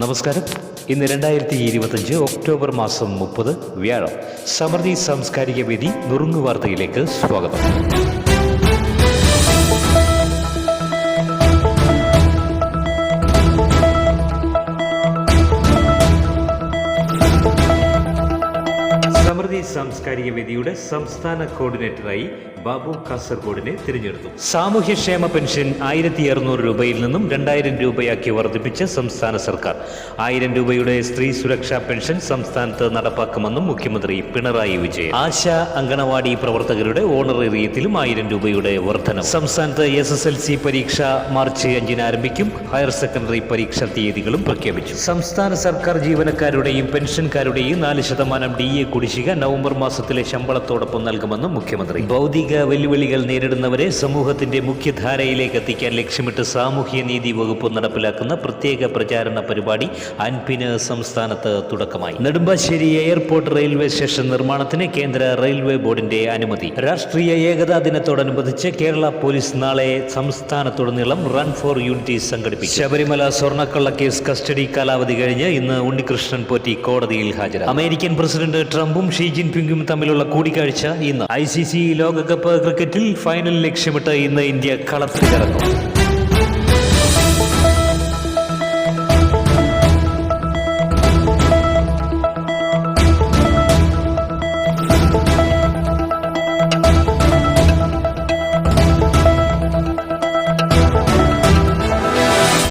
നമസ്കാരം. ഇന്ന് രണ്ടായിരത്തി ഇരുപത്തഞ്ച് ഒക്ടോബർ മാസം മുപ്പത് വ്യാഴം. സമൃദ്ധി സാംസ്കാരിക വേദി നുറുങ്ങു വാർത്തയിലേക്ക് സ്വാഗതം. സമൃദ്ധി സാംസ്കാരിക വേദിയുടെ സംസ്ഥാന കോർഡിനേറ്ററായി ബാബു കാസർഗോഡിനെ തിരഞ്ഞെടുത്തു. സാമൂഹ്യക്ഷേമ പെൻഷൻ ആയിരത്തി അറുന്നൂറ് രൂപയിൽ നിന്നും രണ്ടായിരം രൂപയാക്കി വർദ്ധിപ്പിച്ച സംസ്ഥാന സർക്കാർ. ആയിരം രൂപയുടെ സ്ത്രീ സുരക്ഷാ പെൻഷൻ സംസ്ഥാനത്ത് നടപ്പാക്കുമെന്നും മുഖ്യമന്ത്രി പിണറായി വിജയൻ. ആശ അങ്കണവാടി പ്രവർത്തകരുടെ ഓണറേറിയത്തിലും ആയിരം രൂപയുടെ വർധനം സംസ്ഥാനത്ത് എസ് എസ് എൽ സി പരീക്ഷ മാർച്ച് അഞ്ചിന് ആരംഭിക്കും. ഹയർ സെക്കൻഡറി പരീക്ഷാ തീയതികളും പ്രഖ്യാപിച്ചു. സംസ്ഥാന സർക്കാർ ജീവനക്കാരുടെയും പെൻഷൻകാരുടെയും നാല് ശതമാനം ഡി എ കുടിശ്ശിക നവംബർ മാസത്തിലെ ശമ്പളത്തോടൊപ്പം നൽകുമെന്നും മുഖ്യമന്ത്രി. ഭൗതിക വെല്ലുവിളികൾ നേരിടുന്നവരെ സമൂഹത്തിന്റെ മുഖ്യധാരയിലേക്ക് എത്തിക്കാൻ ലക്ഷ്യമിട്ട് സാമൂഹ്യ നീതി വകുപ്പ് നടപ്പിലാക്കുന്ന പ്രത്യേക പ്രചാരണ പരിപാടി അൻപിന് സംസ്ഥാനത്ത് തുടക്കമായി. നെടുമ്പാശ്ശേരി എയർപോർട്ട് റെയിൽവേ സ്റ്റേഷൻ നിർമ്മാണത്തിന് കേന്ദ്ര റെയിൽവേ ബോർഡിന്റെ അനുമതി. രാഷ്ട്രീയ ഏകതാ ദിനത്തോടനുബന്ധിച്ച് കേരള പോലീസ് നാളെ സംസ്ഥാനത്തുടനീളം റൺ ഫോർ യൂണിറ്റി സംഘടിപ്പിച്ചു ശബരിമല സ്വർണക്കള്ള കേസ് കസ്റ്റഡി കാലാവധി കഴിഞ്ഞ് ഇന്ന് ഉണ്ണികൃഷ്ണൻ പോറ്റി കോടതിയിൽ ഹാജരായി അമേരിക്കൻ പ്രസിഡന്റ് ട്രംപും ഷീ ജിൻപിങ്ങും തമ്മിലുള്ള കൂടിക്കാഴ്ച ഇന്ന്. ഐ സി സി ലോകകപ്പ് ക്രിക്കറ്റിൽ ഫൈനൽ ലക്ഷ്യമിട്ട് ഇന്ന് ഇന്ത്യ കളത്തിലിറങ്ങും.